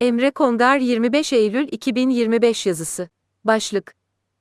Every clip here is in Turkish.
Emre Kongar 25 Eylül 2025 yazısı. Başlık.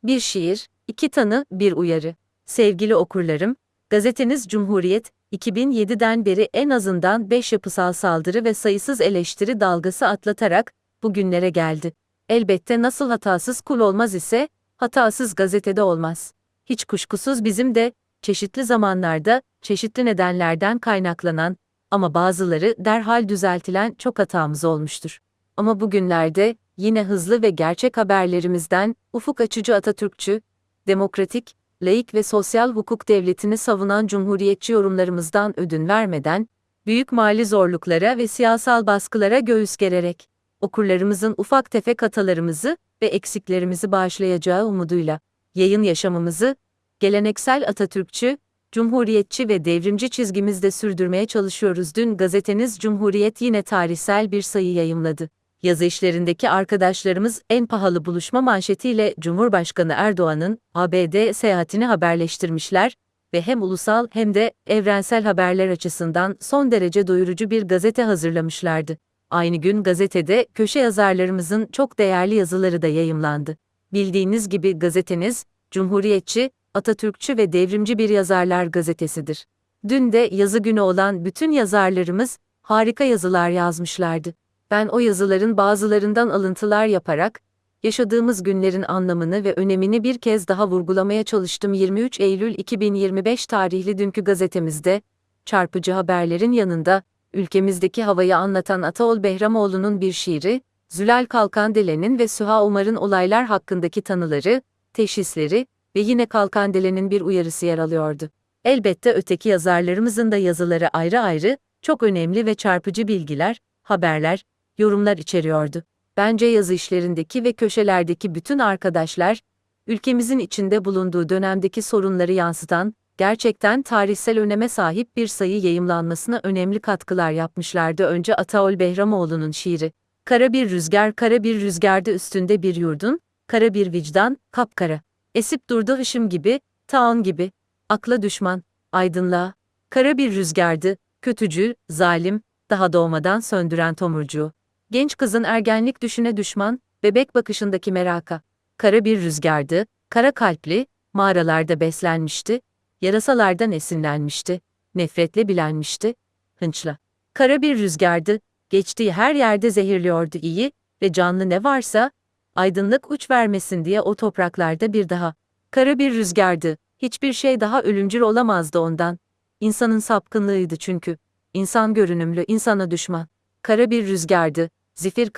Bir şiir, iki tanı, bir uyarı. Sevgili okurlarım, gazeteniz Cumhuriyet, 2007'den beri en azından 5 yapısal saldırı ve sayısız eleştiri dalgası atlatarak bugünlere geldi. Elbette nasıl hatasız kul olmaz ise, hatasız gazetede olmaz. Hiç kuşkusuz bizim de, çeşitli zamanlarda, çeşitli nedenlerden kaynaklanan, ama bazıları derhal düzeltilen çok hatamız olmuştur. Ama bugünlerde, yine hızlı ve gerçek haberlerimizden, ufuk açıcı Atatürkçü, demokratik, laik ve sosyal hukuk devletini savunan cumhuriyetçi yorumlarımızdan ödün vermeden, büyük mali zorluklara ve siyasal baskılara göğüs gererek, okurlarımızın ufak tefek hatalarımızı ve eksiklerimizi bağışlayacağı umuduyla, yayın yaşamımızı, geleneksel Atatürkçü, cumhuriyetçi ve devrimci çizgimizde sürdürmeye çalışıyoruz. Dün gazeteniz Cumhuriyet yine tarihsel bir sayı yayımladı. Yazı işlerindeki arkadaşlarımız en pahalı buluşma manşetiyle Cumhurbaşkanı Erdoğan'ın ABD seyahatini haberleştirmişler ve hem ulusal hem de evrensel haberler açısından son derece doyurucu bir gazete hazırlamışlardı. Aynı gün gazetede köşe yazarlarımızın çok değerli yazıları da yayımlandı. Bildiğiniz gibi gazeteniz, Cumhuriyetçi, Atatürkçü ve devrimci bir yazarlar gazetesidir. Dün de yazı günü olan bütün yazarlarımız harika yazılar yazmışlardı. Ben o yazıların bazılarından alıntılar yaparak yaşadığımız günlerin anlamını ve önemini bir kez daha vurgulamaya çalıştım. 23 Eylül 2025 tarihli dünkü gazetemizde çarpıcı haberlerin yanında ülkemizdeki havayı anlatan Ataol Behramoğlu'nun bir şiiri, Zülal Kalkandele'nin ve Süha Umar'ın olaylar hakkındaki tanıları, teşhisleri ve yine Kalkandele'nin bir uyarısı yer alıyordu. Elbette öteki yazarlarımızın da yazıları ayrı ayrı, çok önemli ve çarpıcı bilgiler, haberler, yorumlar içeriyordu. Bence yazı işlerindeki ve köşelerdeki bütün arkadaşlar, ülkemizin içinde bulunduğu dönemdeki sorunları yansıtan, gerçekten tarihsel öneme sahip bir sayı yayımlanmasına önemli katkılar yapmışlardı. Önce Ataol Behramoğlu'nun şiiri. Kara bir rüzgar, kara bir rüzgarda üstünde bir yurdun, kara bir vicdan, kapkara. Esip durdu hışım gibi, taun gibi, akla düşman, aydınlığa. Kara bir rüzgardı, kötücül, zalim, daha doğmadan söndüren tomurcuğu. Genç kızın ergenlik düşüne düşman, bebek bakışındaki meraka. Kara bir rüzgardı, kara kalpli, mağaralarda beslenmişti, yarasalardan esinlenmişti, nefretle bilenmişti, hınçla. Kara bir rüzgardı, geçtiği her yerde zehirliyordu iyi ve canlı ne varsa, aydınlık uç vermesin diye o topraklarda bir daha. Kara bir rüzgardı, hiçbir şey daha ölümcül olamazdı ondan. İnsanın sapkınlığıydı çünkü. İnsan görünümlü, insana düşman. Kara bir rüzgardı, zifir